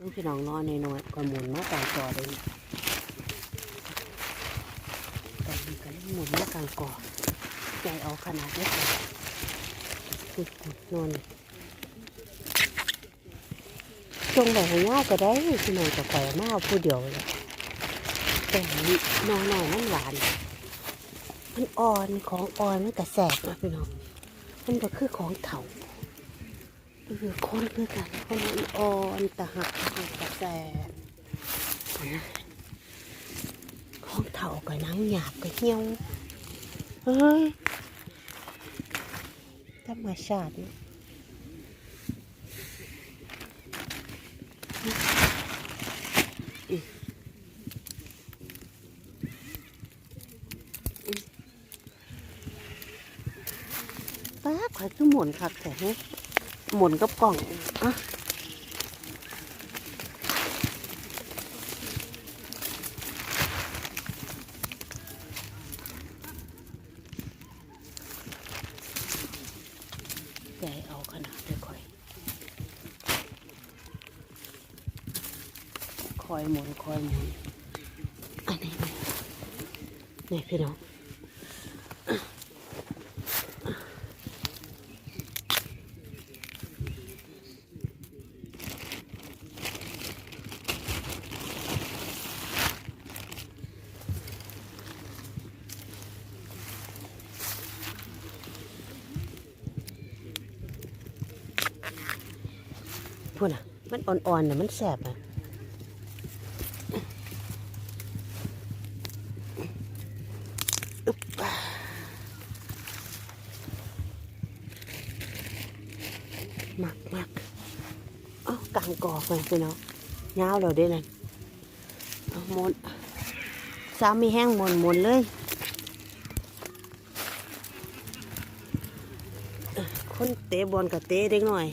น้องพี่น้องนอนในน้อยก็หมุนมากลางก่อเลยตอนนี้ก็เลยหมุนมากลางก่อใจเอาขนาดนี้เลยนอนจงแบบให้ยากก็ได้พี่น้องก็ปล่อยมาเอาผู้เดียวเลยแต่น้องน้อยมันหวาน มันอ่อนของอ่อนมันกระแสบนะพี่น้องมันก็คือของเถา คนคือกันคนอ่อนตะหักมันกระแสบนะของเถากับนังหยาบกับเหี่ยวเฮ้ยธรรมชาติป้าข่อยคือหมุนคักแต่เฮ้ หมุนกับกล่องอะใจเอาขนาดเลยข่อย คอยหมุนคอยหมุนอันนี้นี่นี่พี่น้อง พูดน่ะ มันอ่อนๆน่ะมันแสบอะอึ๊บมักมักเอ้ากลางกอกเลยพี่น้องยาเราได้นั่นเอามนสามีแห้งมนมนเลย คนเตะบอลกับเตะเด็กหน่อย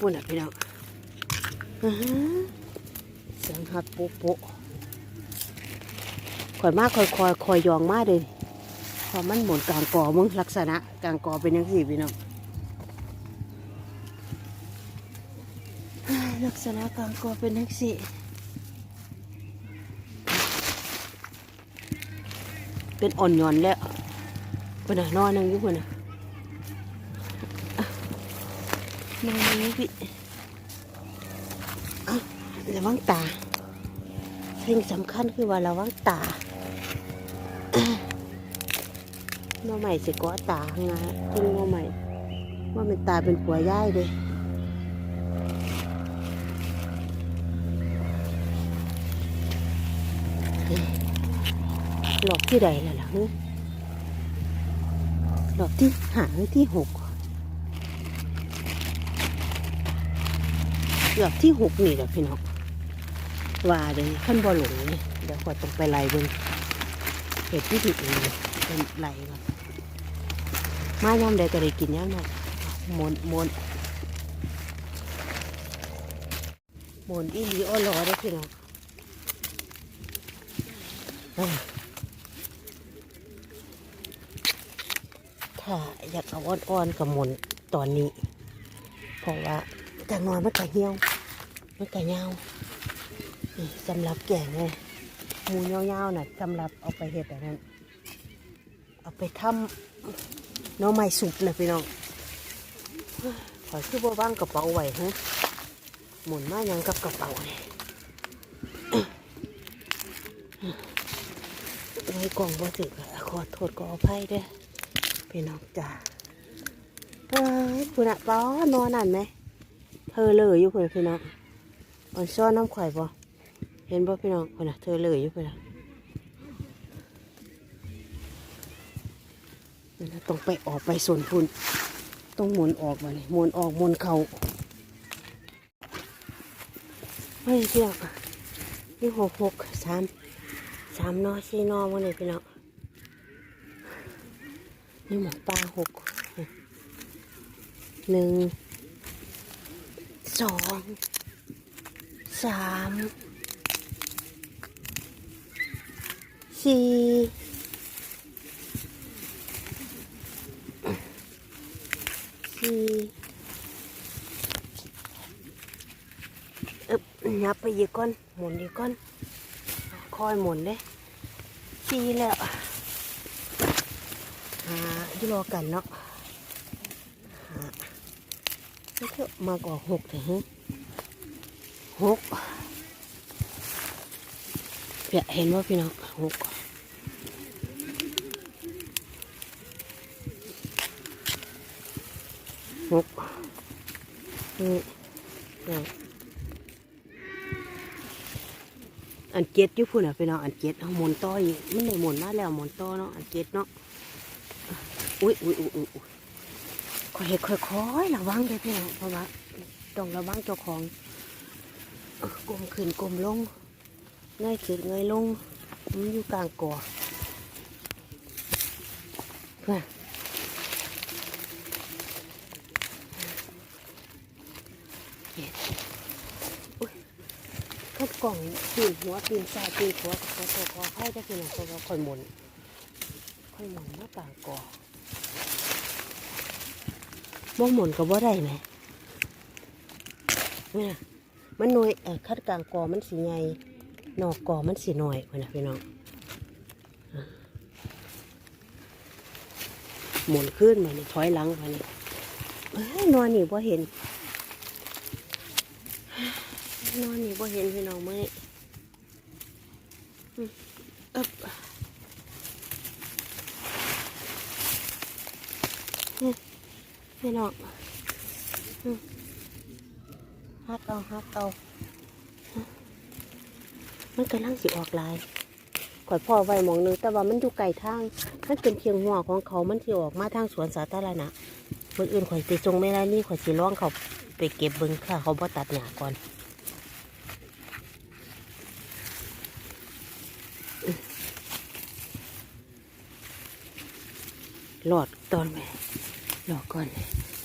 ปุ่นอะพี่น้องอื้อหือเสียงหัดโป๊ะโป๊ะข่อยมากคอยคอยคอยยองมากเลยพอมันหมุนกลางกอมึงลักษณะกลางกอเป็นยังสี่พี่น้องเฮ้ยลักษณะกลางกอเป็นยังสี่เป็นอ่อนหย่อนแล้วปุ่นอะนอนนั่งอยู่ปุ่นอะ มานี้พี่อะระวังตา สิ่งสำคัญคือว่าระวังตาหน้อใหม่สิกอตาไงซึ่งหน้อใหม่ ว่าเป็นตาเป็นผัวย่ายเลยหลอกที่ใดล่ะล่ะหลอกที่หาหรือที่หก เกือบที่หกนี่แหละพี่น้องว่าเลยขั้นบอหลงเลยเดี๋ยวขอต้องไปไล่เบิ่งเห็ดที่ผิดเองเป็นไล่ก่อนมายามใดก็ได้กินยามนั้นมนมนมนอีหลีอ้อหลอได้พี่น้องอ่าถ้าอยากเอาอ่อนๆกับมนตอนนี้ เพราะว่า แต่นอนมันก็เหี่ยวมันก็ยาวนี่สำหรับแกงเลยหมูเยาวๆน่ะสำหรับเอาไปเห็ดแบบนั้นเอาไปทำน้อไม้สุกนะพี่น้องขอยคือบ่ว่างกระเป๋าไหวฮะหมุนมายังกับกระเป๋าเนี่ยไว้กล่องบ่ถึกขอโทษขออภัยเด้อพี่น้องจ้าเฮ้ยคุณอะป้อนอนนั่นไหม เธอเลยอยู่เพื่อนพี่น้องอ่อนซ้อนน้ำข่อยบ่เห็นบ่พี่น้องคนน่ะเธอเลยอยู่เพื่อนะต้องไปออกไปส่วนพุ่นต้องหมุนออกมาเลยหมุนออกหมุนเขาเฮ้ยพี่น้อนี่หกหกสามสามนอสี่นอมาเลยพี่น้องนี่หมอกปลาหกหนึ่ง สองสามสี่สี่เอึบนับไปอีกก้อน หมุนอีกก้อนคอยหมุนเด้สี่แล้วหาที่รอกันเนาะหา ไม่เท่ามากกว่าหกถึงหกเพียเห็นว่าพี่น้องหกหกนี่นี่อันเจ็ดยู่พุ่นอะพี่น้องอันเจ็ดเอาหมุนต่ออีกมันได้หมุนมาแล้วหมุนต่อเนาะอันเจ็ดเนาะอุ้ยอุ้ยอุ้ยอุ้ย คอยค่อยค่อยระวังเด้อพี่น้องเพราะว่าต้องระวังเจ้าของกลมขึ้นกลมลงเงยขึ้นเงยลงมันอยู่กลางก่อเพื่อนขั้นกล่องปีนหัวปีนซ้ายปีนขวขอขอขอให้ได้พี่น้องเราค่อยหมุนค่อยหมุนมากลางก่อ บ่หมุนก็บ่ได้ไหมเนี่ยมันหน่วยอ่อคัดกลางกอมันสีใหญ่นอกกอมันสีหน่อยพุ่นนะพี่น้องหมุนขึ้นมานี่ถอยหลังมานี่อยนอนนี่บ่เห็น นอนนี่บ่เห็นพี่น้องไหมอืมอึบนี่ พี่น้องอืมฮัดเอาฮัดเอามันกำลังสิออกลายข่อยพ่อไว้หมองหนึงแต่ว่ามันอยู่ไกลทาง มันเป็นเพียงหัวของเขา มันสิออกมาทางสวนสาธารณะคนอื่นข่อยสิจงไม่ได้นี่ข่อยสิร้องเขาไปเก็บเบิ้งค่ะ เขาบ่ตัดหญ้าก่อนหลอดตอนแม่ หลอก่อน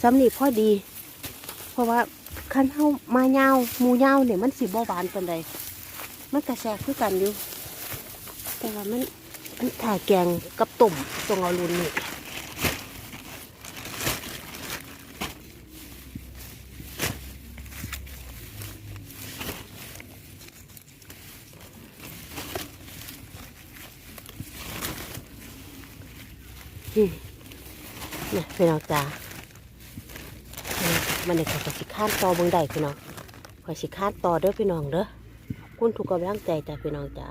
ซ้ำนี่พอดี เพราะว่าคันเฮามาเงาหมูเงาเนี่ยมันสิบ่หวานปานใดมันกระแสคือกันอยู่แต่ว่ามันมันถ่าแกงกับต้มตรงเอาลุนนี่อืม นี่พี่น้องจ้ามันเนี่ยขอยสิข้านต่อเบื้องใดพี่น้องขอยสิข้านต่อเด้อพี่น้องเด้อคุณถูกกำลังใจจ้าพี่น้องจ้า